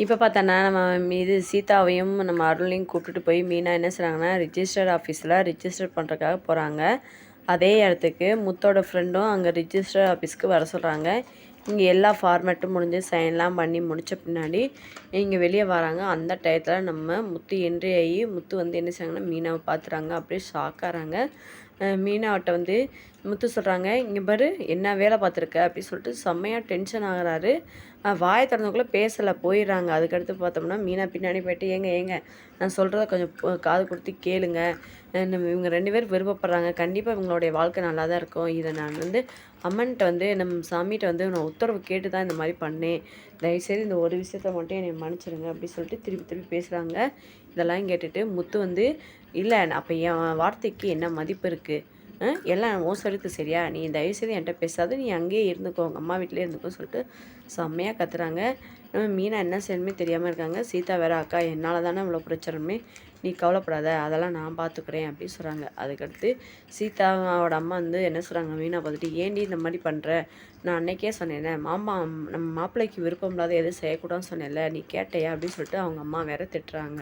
இப்போ பார்த்தோன்னா நம்ம மீது சீதாவையும் நம்ம அருளையும் கூப்பிட்டுட்டு போய் மீனா என்ன செய்கிறாங்கன்னா ரிஜிஸ்டர் ஆஃபீஸில் ரிஜிஸ்டர் பண்ணுறதுக்காக போகிறாங்க அதே இடத்துக்கு முத்தோட ஃப்ரெண்டும் அங்கே ரிஜிஸ்டர் ஆஃபீஸ்க்கு வர சொல்கிறாங்க இங்கே எல்லா ஃபார்மேட்டும் முடிஞ்சு சைன்லாம் பண்ணி முடித்த பின்னாடி இங்கே வெளியே வராங்க. அந்த டயத்தில் நம்ம முத்து என்ட்ரி ஆகி முத்து வந்து என்ன செய்கிறாங்கன்னா மீனாவை பார்த்துறாங்க அப்படியே ஷாக்காகிறாங்க மீனாவட்ட வந்து முத்து சொல்கிறாங்க இங்கே பாரு என்ன வேலை பார்த்துருக்க? அப்படின்னு சொல்லிட்டு செம்மையாக டென்ஷன் ஆகிறாரு. வாயை திறந்தக்குள்ளே பேசலை போயிடுறாங்க. அதுக்கடுத்து பார்த்தோம்னா மீனா பின்னாடி போயிட்டு ஏங்க ஏங்க நான் சொல்கிறத கொஞ்சம் காது கொடுத்து கேளுங்க. நம்ம இவங்க ரெண்டு பேரும் விருப்பப்படுறாங்க. கண்டிப்பாக இவங்களுடைய வாழ்க்கை நல்லா தான் இருக்கும். இதை நான் வந்து அம்மன்கிட்ட வந்து நம்ம சாமிகிட்ட வந்து நான் உத்தரவு கேட்டு தான் இந்த மாதிரி பண்ணேன். தயவுசெய்து இந்த ஒரு விஷயத்த மட்டும் என்னை மன்னிச்சிடுங்க. அப்படி சொல்லிட்டு திருப்பி திருப்பி பேசுகிறாங்க இதெல்லாம் கேட்டுட்டு முத்து வந்து இல்லை அப்போ என் வார்த்தைக்கு என்ன மதிப்பு இருக்குது எல்லாம் உன் சரியா? நீ தயவுசெய்து என்கிட்ட பேசாத நீ அங்கேயே இருந்துக்கோ உங்கள் அம்மா வீட்டிலே இருந்துக்கோ சொல்லிட்டு செம்மையாக கத்துறாங்க. நம்ம மீனா என்ன செய்யணுமே தெரியாமல் இருக்காங்க. சீதா வேற அக்கா என்னால் தானே இவ்வளோ பிரச்சனைமே நீ கவலைப்படாத அதெல்லாம் நான் பார்த்துக்குறேன் அப்படின்னு சொல்கிறாங்க அதுக்கடுத்து சீதாவோட அம்மா வந்து என்ன சொல்கிறாங்க மீனா பார்த்துட்டு ஏண்டி இந்த மாதிரி பண்ணுற நான் அன்னைக்கே சொன்னேனே மாமா நம்ம மாப்பிள்ளைக்கு விருப்பம் இல்லாத எதுவும் செய்யக்கூடாதுன்னு சொன்னேன்ல நீ கேட்டையா? அப்படின்னு சொல்லிட்டு அவங்க அம்மா வேற திட்டுறாங்க.